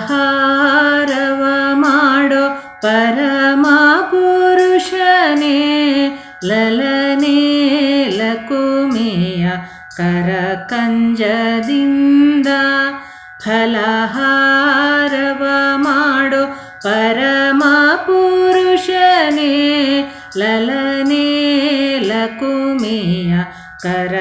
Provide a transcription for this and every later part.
ಫಲಹಾರವ ಮಾಡೋ ಪರಮ ಪುರುಷನೇ ಲಲನೆ ಲಕುಮಿಯ ಕರ ಕಂಜದಿಂದ ಫಲಹಾರವ ಮಾಡೋ ಪರಮ ಪುರುಷನೇ ಲಲನೆ ಲಕುಮಿಯ ಕರ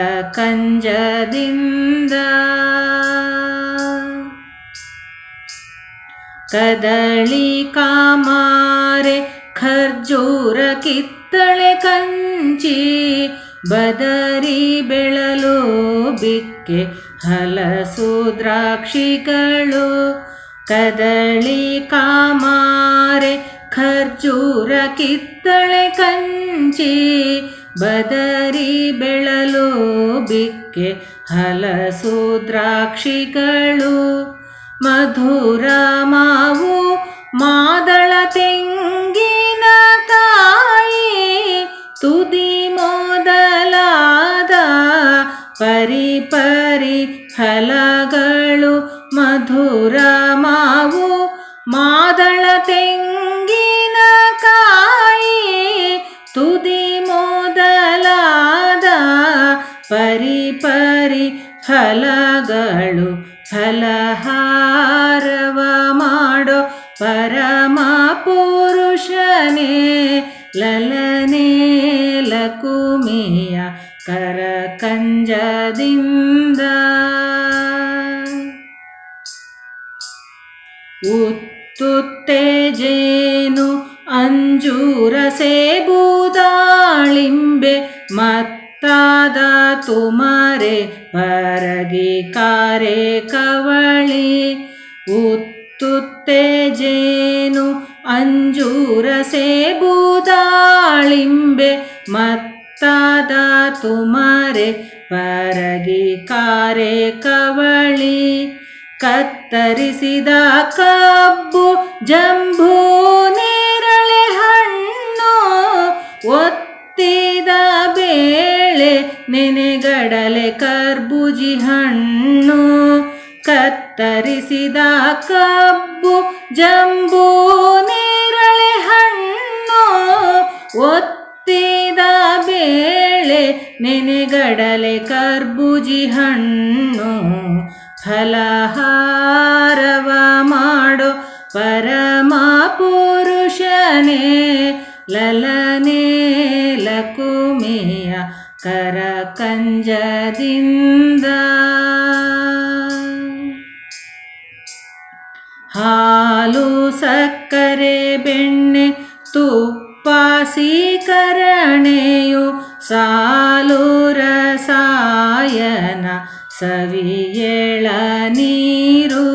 ಕದಳಿ ಕಾಮಾರೆ ಖರ್ಜೂರ ಕಿತ್ತಳೆ ಕಂಚಿ ಬದರಿ ಬೆಳಲು ಬಿಕ್ಕೆ ಹಲಸು ದ್ರಾಕ್ಷಿಗಳು. ಕದಳಿ ಕಾಮಾರೆ ಖರ್ಜೂರ ಕಿತ್ತಳೆ ಕಂಚಿ ಬದರಿ ಬೆಳಲು ಬಿಕ್ಕೆ ಹಲಸು ದ್ರಾಕ್ಷಿಗಳು. ಮಧುರ ಮಾವು ಮಾದಳ ತೆಂಗಿನ ಕಾಯಿ ತುದಿ ಮೊದಲಾದ ಪರಿ ಪರಿ ಫಲಗಳು ಮಧುರ ಮಾವು ಮಾದಳ ತೆಂಗಿನ ಕಾಯಿ ತುದಿ ಮೊದಲಾದ ಪರಿ ಪರಿ ಫಲಗಳು ಫಲಹಾರವ ಮಾಡೋ ಪರಮ ಪುರುಷನೇ ಲಲನೆ ಲಕುಮಿಯ ಕರಕಂಜದಿಂದ. ಉತ್ತುತ್ತೆ ಜೇನು ಅಂಜೂರ ಸೇಬು ದಾಳಿಂಬೆ ಮತ್ತಾದ ತುಮರೆ ಪರಗಿ ಕಾರೆ ಕವಳಿ, ಉತ್ತುತ್ತೆ ಜೇನು ಅಂಜೂರ ಸೇಬು ದಾಳಿಂಬೆ ಮತ್ತಾದ ತುಮರೆ ಪರಗಿ ಕಾರೆ ಕವಳಿ, ಕತ್ತರಿಸಿದ ಕಬ್ಬು, ಜಂಬೂ, ನೇರಳೆ ಹಣ್ಣು ಒತ್ತಿದ ಬೇಳೆ ನೆನೆಗಡಲೆ ಕರ್ಬೂಜಿ ಹಣ್ಣು ಕತ್ತರಿಸಿದ ಕಬ್ಬು, ಜಂಬೂ ನೇರಳೆ ಹಣ್ಣು ಒತ್ತಿದ ಬೇಳೆ, ನೆನೆಗಡಲೆ ಕರ್ಬೂಜಿ ಹಣ್ಣು ಫಲಹಾರವ ಮಾಡೋ ಪರಮ ಪುರುಷನೇ ಲಲನೆ ಲಕುಮಿಯ ಕರ ಕಂಜದಿಂದ ಹಾಲು, ಸಕ್ಕರೆ, ಬೆಣ್ಣೆ, ತುಪ್ಪ, ಸೀಕರಣೆಯು ಸಾಲು, ರಸಾಯನ ಸವಿಯೇಳ ನೀರು,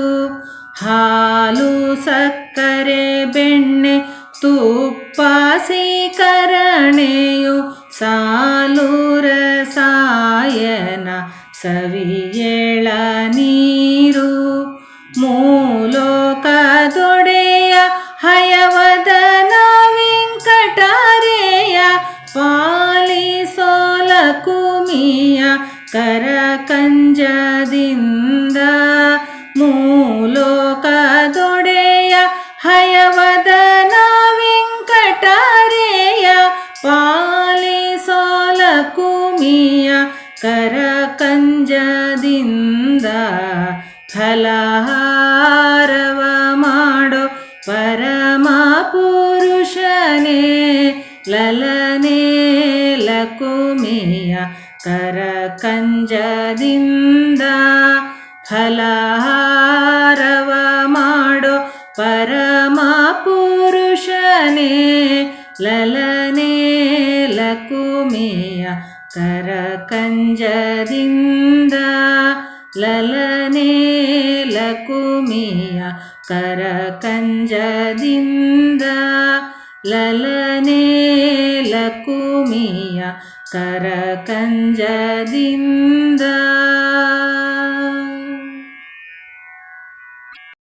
ಹಾಲು, ಸಕ್ಕರೆ, ಬೆಣ್ಣೆ, ತುಪ್ಪ, ಸೀಕರಣೆಯು ಸಾಲು ರಸಾಯನ ಸವಿಯೇಳ ನೀರು ಮೂಲೋಕದೊಡೆಯ ಹಯವದನ ವೆಂಕಟರೇಯ ಪಾಲಿಸೋಲ ಕುಮಿಯ ಕರ ಕಂಜದಿಂದ ಕುಮಿಯ ಕರ ಕಂಜದಿಂದ ಫಲಹಾರವ ಮಾಡೋ ಪರಮ ಪುರುಷನೇ ಲಲನೆ ಲಕುಮಿಯ ಕರ ಕಂಜದಿಂದ ಫಲಹಾರವ ಮಾಡೋ ಪರಮ ಪುರುಷನೇ ಲಲನೆ ಲಕುಮಿಯ ಕರಕಂಜದಿಂದ ಲಲನೆ ಲಕುಮಿಯ ಕರಕಂಜದಿಂದ ಲಲನೆ ಲಕುಮಿಯ ಕರ ಕಂಜದಿಂದ